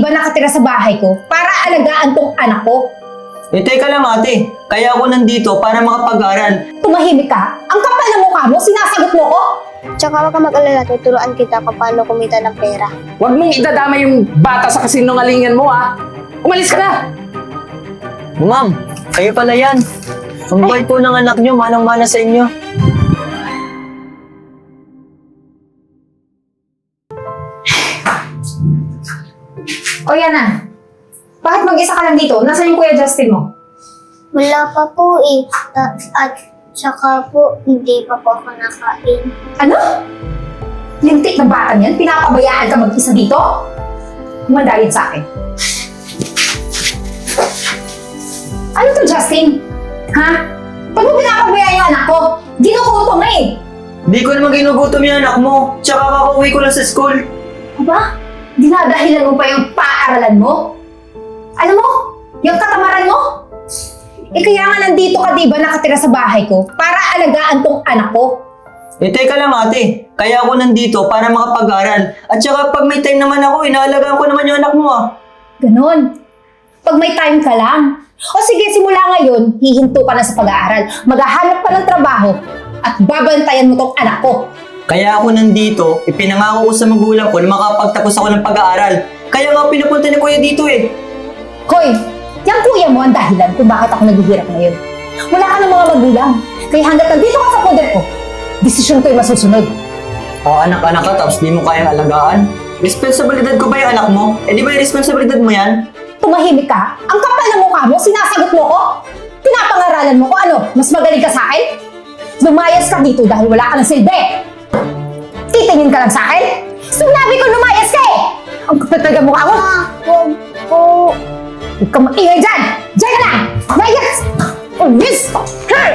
ba nakatira sa bahay ko para alagaan tong anak ko? Eh, teka lang ate. Kaya ako nandito para makapag-aral. Tumahimik ka? Ang kapal ng mukha mo, sinasagot mo ko? Tsaka huwag ka mag-alala, tuturuan kita kung paano kumita ng pera. Huwag mong idadama yung bata sa kasinungalingan mo, ha? Umalis ka na! Ma'am, kayo pala yan. Ang bait po ng anak nyo, manang-mana sa inyo. O yan na. Bakit mag-isa ka lang dito? Nasaan yung Kuya Justin mo? Wala pa po eh. Ta- at tsaka po, hindi pa po ako nakain. Ano? Lintik na bata yan? Pinapabayaan ka mag-isa dito? Kumandalin sa akin. Ano to, Justin? Ha? Pag mo pinapabayaan yung anak ko, ginukuto nga eh. Di ko naman ginugutom yung anak mo. Tsaka kakauwi ko lang sa school. Aba, dinadahilan mo pa yung paaralan mo? Alam mo, yung katamaran mo? Eh kaya nga nandito ka diba nakatira sa bahay ko para alagaan tong anak ko. Eh, teka lang ate. Kaya ako nandito para makapag-aral. At saka pag may time naman ako, inaalagaan ko naman yung anak mo ah. Ganon. Pag may time ka lang. O sige, simula ngayon, hihinto ka na sa pag-aaral. Maghahanap ka ng trabaho at babantayan mo tong anak ko. Kaya ako nandito, ipinangako ko sa magulang ko na makapagtapos ako ng pag-aaral. Kaya nga pinapunta ni kuya dito eh. Hoy, yung kuya mo ang dahilan kung bakit ako naghihirap ngayon. Wala ka ng mga magulang. Kaya hanggat nandito ka sa poder ko, desisyon ko yung masusunod. O anak-anak ka tapos di mo kayang alagaan. Responsibilidad ko ba yung anak mo? Eh di ba yung responsibilidad mo yan? Tumahimik ka? Ang kapal ng mukha mo, sinasagot mo ko? Pinapangaralan mo ko ano? Mas magaling ka sa akin? Lumayas ka dito dahil wala ka ng silbi! Titingin ka lang sa akin? Sinabi ko lumayas ka eh! Ang kapal talaga mukha mo! Ah, huwag po. Huwag kang maingay dyan! Diyan ka lang! Layas! Ulis! Hey!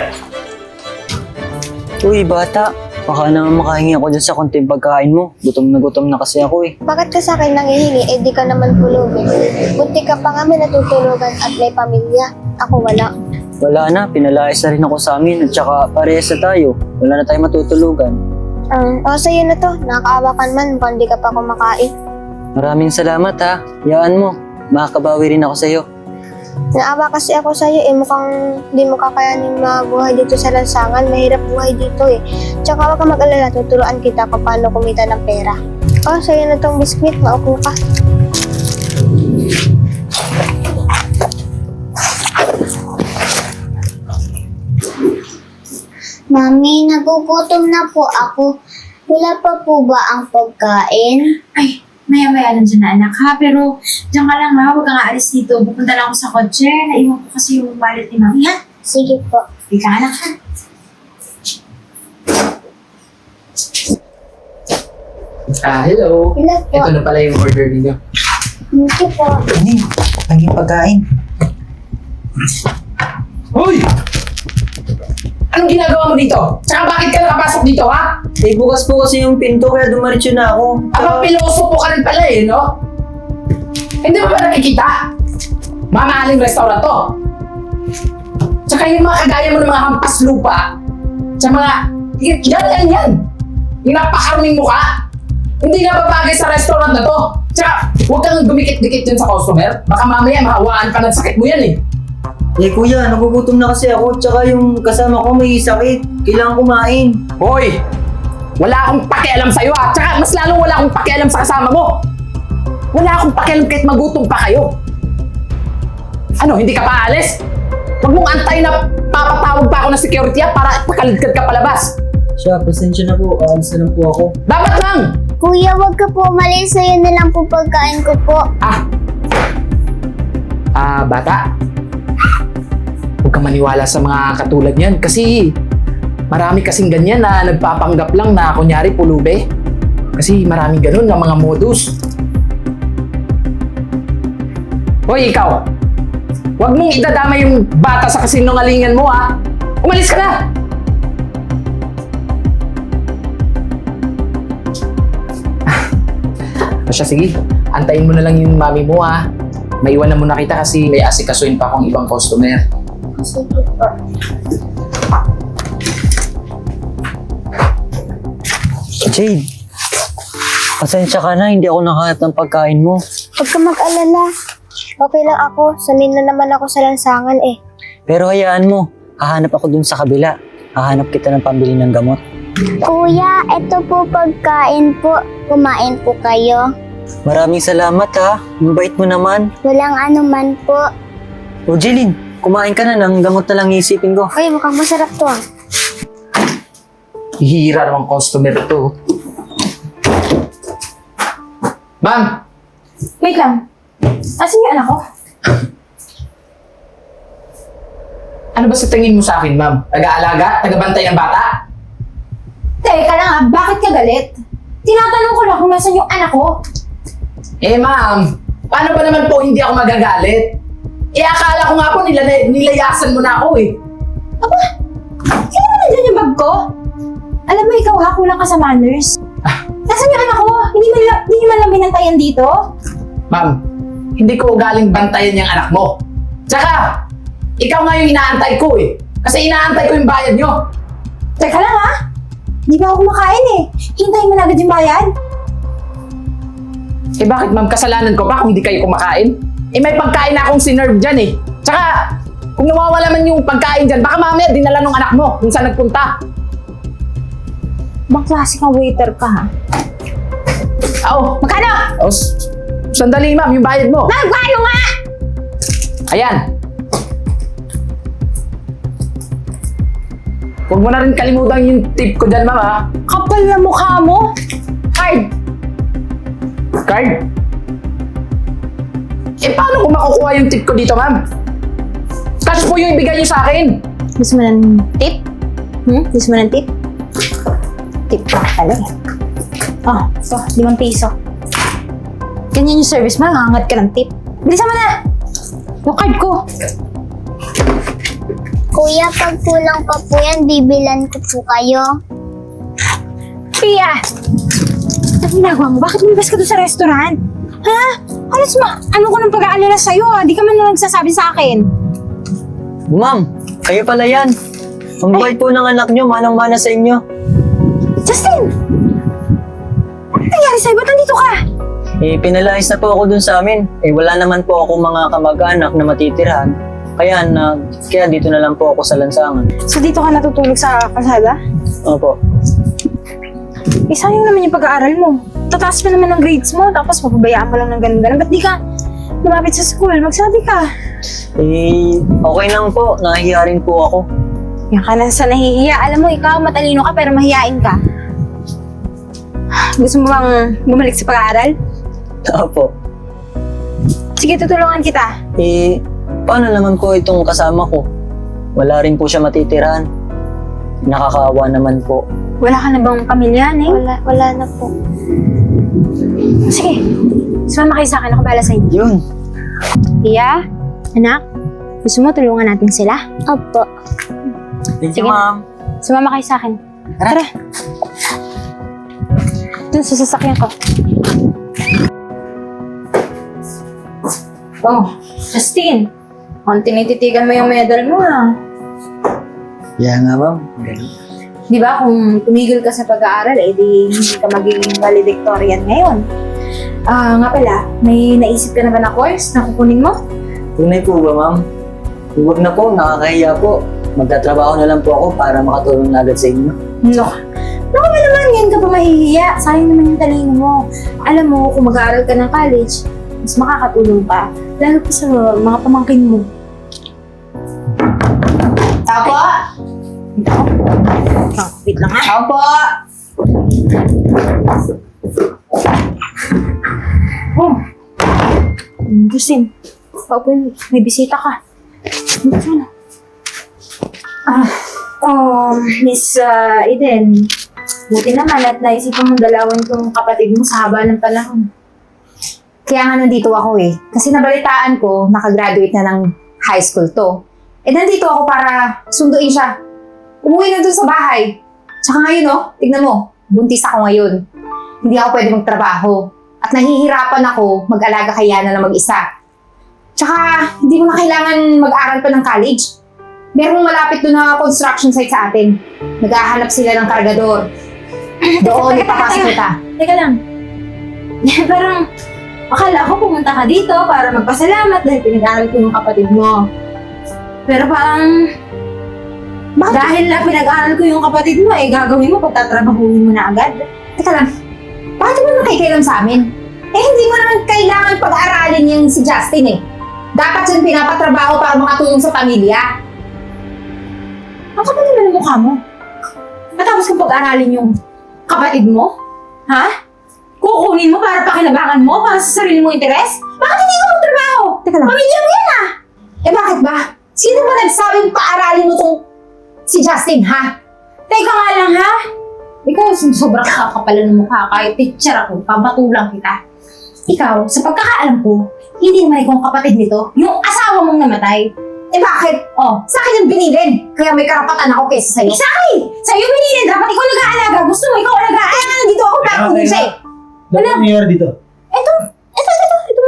Uy bata, baka naman makahingi ako dyan sa konting pagkain mo. Gutom na gutom na kasi ako eh. Bakit ka sa akin nangihingi, eh di ka naman pulubin? Bunti ka pa nga may natutulugan at may pamilya. Ako wala. Wala na, pinalayas na rin ako sa amin at saka parehas na tayo. Wala na tayong matutulugan. Um, o sa'yo na to, nakakaawa ka naman mukhang di ka pa kumakain. Maraming salamat ha. Yaan mo, makakabawi rin ako sa'yo. Naawa kasi ako sa'yo eh, mukhang di mo kakayanin mabuhay dito sa lansangan. Mahirap buhay dito eh. Tsaka huwag ka mag-alala, tuturuan kita kung paano kumita ng pera. O, sa'yo na tong biskwit, maupo ka. Mami, nagugutom na po ako. Wala pa po ba ang pagkain? Ay, maya-maya lang dyan na anak ha. Pero dyan ka lang ha, huwag kang aalis dito. Pupunta lang ako sa kotse. Naiwan ko kasi yung wallet ni mami ha. Sige po. Wait lang anak ha. Ah, hello. Hello po. Ito na pala yung order ninyo. You po. Ano Naging pagkain. Hoy! Anong ginagawa mo dito? Tsaka bakit ka nakapasok dito, ha? Eh, bukas po kasi yung pinto kaya dumaritso na ako. Aba, piloso po ka rin pala eh, no? Hindi mo ba nakikita? Mamahaling restaurant to. Tsaka yung mga kagaya mo ng mga hampas lupa, sa mga, y- yan, yan, yan. Yung napakaruming mukha. Hindi na babagay sa restaurant na to. Tsaka, huwag kang dumikit-dikit dyan sa customer. Baka mamaya mahawaan ka ng sakit mo yan eh. Eh kuya, nagugutom na kasi ako. Tsaka yung kasama ko may sakit. Kailangan kumain. Hoy! Wala akong pakialam sa'yo ha! Tsaka mas lalong wala akong pakialam sa kasama mo! Wala akong pakialam kahit magutom pa kayo! Ano, hindi ka pa alis? Huwag mong antay na papatawag pa ako ng security ha para pakaligkad ka palabas! Siya, pasensya na po. Aalis na lang po ako. Dapat lang! Kuya, wag ka po umalis. Sa'yo na lang po pagkain ko po. Ah! Ah, bata. Huwag kang maniwala sa mga katulad niyan kasi marami kasing ganyan na nagpapanggap lang na kunyari pulube. Kasi maraming ganun na mga modus. Hoy, ikaw! Huwag mong idadama yung bata sa kasinungalingan mo, ha? Umalis ka na! O siya, sige. Antayin mo na lang yung mami mo, ha? Maiwan na muna kita kasi may asikasuin pa akong ibang customer. Sige po. Jade, pasensya ka na. Hindi ako nakahanap ng pagkain mo. Huwag ka mag-alala. Okay lang ako. Sanay na naman ako sa lansangan eh. Pero hayaan mo, hahanap ako dun sa kabila. Hahanap kita ng pambili ng gamot. Kuya, ito po pagkain po. Kumain po kayo. Maraming salamat ha. Ang bait mo naman. Walang anuman po. O Jeline, kumain ka na ng gamot na lang isipin ko. Ay, mukhang masarap to ah. Hihira namang customer to. Ma'am, Wait lang. Asan yung anak ko? ano ba sa tingin mo sa akin, ma'am? Taga-alaga? Taga-bantay ng bata? Teka lang ah, bakit ka galit? Tinatanong ko lang kung nasan yung anak ko. Eh, ma'am, paano ba naman po hindi ako magagalit? Eh, akala ko nga po nila, nilayasan mo na ako eh. Aba, kaya naman nandyan yung bag ko? Alam mo, ikaw ha, kulang ka sa manners. Nasaan yung anak ko? Hindi man, lang- hindi man lang binantayan dito? Ma'am, hindi ko galing bantayan yung anak mo. Tsaka, ikaw nga yung inaantay ko eh. Kasi inaantay ko yung bayad nyo. Teka lang ha, hindi pa ako kumakain eh. Hintayin mo na agad yung bayad. Eh bakit ma'am, kasalanan ko ba kung hindi kayo kumakain? Eh may pagkain na akong sinerve dyan eh. Tsaka, kung nawawala man yung pagkain dyan, baka mamaya dinala ng anak mo kung saan nagpunta. Bang klase kang waiter ka ha? Oo. Magkano? Oh, s- sandali ma'am, yung bayad mo. Magkano nga? Ayan. Huwag mo na rin kalimutan yung tip ko dyan, ma'am ha. Kapal na mukha mo. Card. Card? Eh, paano ko makukuha yung tip ko dito, ma'am? Cash po yung ibigay niyo sa akin. Gusto mo ng tip? Hmm? Gusto mo ng tip? Tip pa pala eh. Oh, ito, limang piso. Ganyan yung service mo, hangat ka ng tip. Bilisan mo na! Yung card ko. Kuya, pag kulang pa po yan, bibilan ko po kayo. Pia! Ano ginagawa mo? Bakit lumabas ka doon sa restaurant? Ha? Alas ma, ano ko nang pag-aalala sa'yo ah? Di ka man lang nagsasabi sa akin. Ma'am, kayo pala yan. Ang bait po ng anak nyo, manang-mana sa inyo. Justin! Ano nangyari sa'yo? Ba't nandito ka? Eh, pinalayas na po ako dun sa amin. Eh, wala naman po ako mga kamag-anak na matitirahan. Kaya, na, kaya dito na lang po ako sa lansangan. So dito ka natutulog sa kalsada? Opo. Eh, sayang naman yung pag-aaral mo. Tataas pa naman ang grades mo, tapos mapabayaan mo lang ng ganun-ganun. Ba't di ka lumapit sa school? Magsabi ka. Eh, okay lang po. Nahihiya rin po ako. Yan ka na sa nahihiya. Alam mo, ikaw matalino ka pero mahihain ka. Gusto mo bang bumalik sa pag-aaral? Opo. Sige, tutulungan kita. Eh, paano naman po itong kasama ko? Wala rin po siya matitirahan. Nakakaawa naman po. Wala ka na bang pamilya, eh? Wala, wala na po. Sige, sumama kayo sa akin. Ako bahala sa inyo. Yun. Tia, anak, gusto mo tulungan natin sila? Opo. Thank Sige you, ma'am. Sumama kayo sa akin. Tara. Tara. Dun sa sasakyan ko. Oh, Justin. Kung tinititigan mo yung medal mo ah. Yeah nga, ma'am. Di ba kung tumigil ka sa pag-aaral, eh di hindi ka magiging valedictorian ngayon. Ah, nga pala, may naisip ka na ba na course na kukunin mo? Tunay po ba, ma'am? Huwag na po, nakakahiya po. Magtatrabaho na lang po ako para makatulong na agad sa inyo. No. Baka ba naman yan ka pa mahihiya? Sayang naman yung talino mo. Alam mo, kung mag-aaral ka ng college, mas makakatulong ka. Lalo pa sa mga pamangkin mo. Apo! Oh, wait lang ha. Apo! Oh. Justin, paupo yun. may bisita ka. Ano? Ah, um, Miss uh, Eden, buti naman at naisipan mong dalawan tong kapatid mo sa haba ng panahon. Kaya nga nandito ako eh. Kasi nabalitaan ko, nakagraduate na ng high school to. Eh nandito ako para sunduin siya. Umuwi na dun sa bahay. Tsaka ngayon oh, tignan mo, buntis ako ngayon. Hindi ako pwede magtrabaho. At nahihirapan ako mag-alaga kay Yana na mag-isa. Tsaka, hindi mo na kailangan mag-aral pa ng college merong malapit doon na construction site sa atin. Naghahanap sila ng kargador. Doon ipapasok kita. Teka lang. Parang Akala ko pumunta ka dito para magpasalamat dahil pinag-aral ko yung kapatid mo. Pero parang Bakit? dahil na pinag-aral ko yung kapatid mo, eh gagawin mo pagtatrabahuin mo na agad. Teka lang, bakit mo nakikialam sa amin? Eh, hindi mo naman kailangan pag-aralin yung si Justin eh. Dapat siyang pinapatrabaho para makatulong sa pamilya. Ang kapal naman ang mukha mo. Matapos kong pag-aralin yung kapatid mo? Ha? Kukunin mo para pakinabangan mo para sa sarili mong interes? Bakit hindi ka magtrabaho? Teka lang. Pamilya mo yan ah! Eh, bakit ba? Sino ba nagsabing paaralin mo tong si Justin, ha? Teka nga lang ha? Ikaw, sobrang kakapala ng mukha. Kahit teacher ako, pabatulang kita. Ikaw, sa pagkakaalam ko, hindi naman ikaw ang kapatid nito. Yung asawa mong namatay. Eh, bakit? Oh, Sa akin yung binilin. Kaya may karapatan ako kaysa sa'yo. exactly! Sa'yo binilin, dapat ikaw nag-aalaga. Gusto mo, ikaw alagaan. Kaya nga nandito ako para kunin siya eh. Ano nangyayari dito? Ito, ito, ito, ito.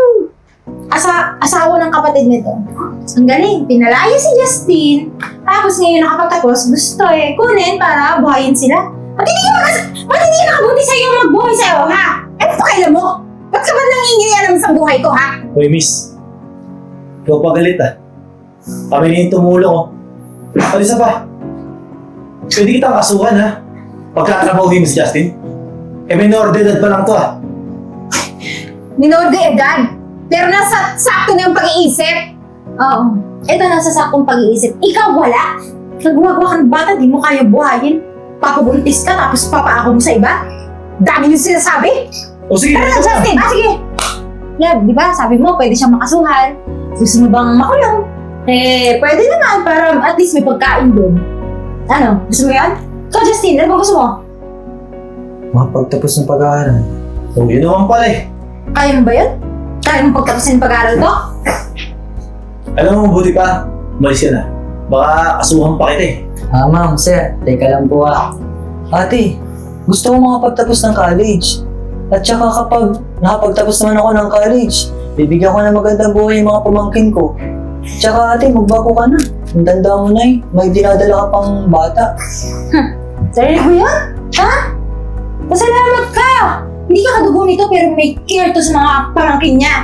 Asa, asawa ng kapatid nito. Ang galing, pinalaya si Justin. Tapos ngayon nakapagtapos, gusto eh, kunin para buhayin sila. Ba't hindi ka magas... Ba't hindi nakabuti sa'yo magbuhay sa'yo, ha? Eh, pakailan mo? Ba't ka ba nangingiyalam sa buhay ko, ha? Hoy, miss. Ikaw pa galit ah. Kami na yung tumulong oh. Ano isa pa? Pwede kitang kasuhan ha? Pagkatrabahuhin mo si Justin? Eh, minor de edad pa lang to ah. Minor de edad. Pero nasa sakto na yung pag-iisip. Oo. Ito nasa sakong pag-iisip. Ikaw wala. Nagwagawa ka ng bata, di mo kaya buhayin. Papabuntis ka, tapos papaako mo sa iba. Dami yung sinasabi. O sige, Tara na. Justin! Ah, sige. Yeah, di ba? Sabi mo, pwede siyang makasuhan. Gusto mo bang makulong? Eh, pwede naman para at least may pagkain doon. Ano? Gusto mo yan? Ikaw, Justin, ano bang gusto mo? Makapagtapos ng pag-aaral. Oh, yun naman pala eh. Kaya mo ba yun? Kaya mo pagtapusin ng pag-aaral to? Alam mo, buti pa. Umalis ka na. Baka kasuhan pa kita eh. Ah, ma'am, sir, teka lang po ah. Ate, gusto ko makapagtapos ng college. At saka kapag nakapagtapos naman ako ng college, bibigyan ko na magandang buhay yung mga pamangkin ko. Tsaka ate, magbago ka na. Ang tanda mo na eh, may dinadala ka pang bata. Sarili ko yan? Ha? Pasalamat ka! Hindi ka kadugo nito pero may care to sa mga pamangkin niya.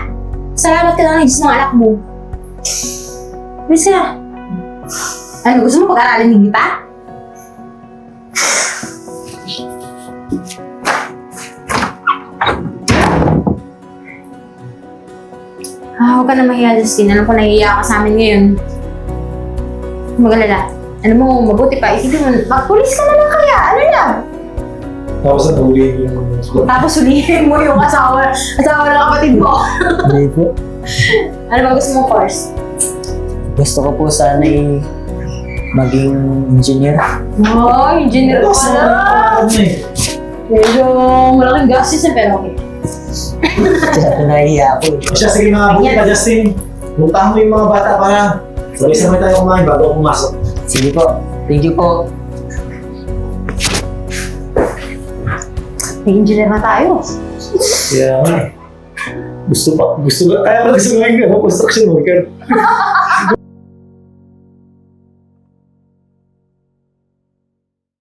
Salamat ka lang sa mga anak mo. Ka. Ano, gusto mo pag-aralin din kita? Ah, huwag ka na mahiya, Justin. Alam ko nahihiya ka sa amin ngayon. Magalala. Alam mo, mabuti pa. Isipin mo, magpulis ka na lang kaya. Ano lang? Tapos na ulihin yung Tapos ulihin mo yung asawa, asawa ng kapatid mo. Hindi po. Ano ba gusto mo course? Gusto ko po sana eh, maging engineer. Oh, engineer. Ano eh. Medyo malaking gastos na pero okay. Kaya nahihiya ako eh. Siya, sige mga buti pa Justin. Puntahan mo yung mga bata para sabay-sabay tayo kumain bago ako pumasok. Sige po. Thank you po. May engineer na tayo. Kaya nga. Gusto pa, gusto ba? Kaya pala gusto gawin ka, construction worker.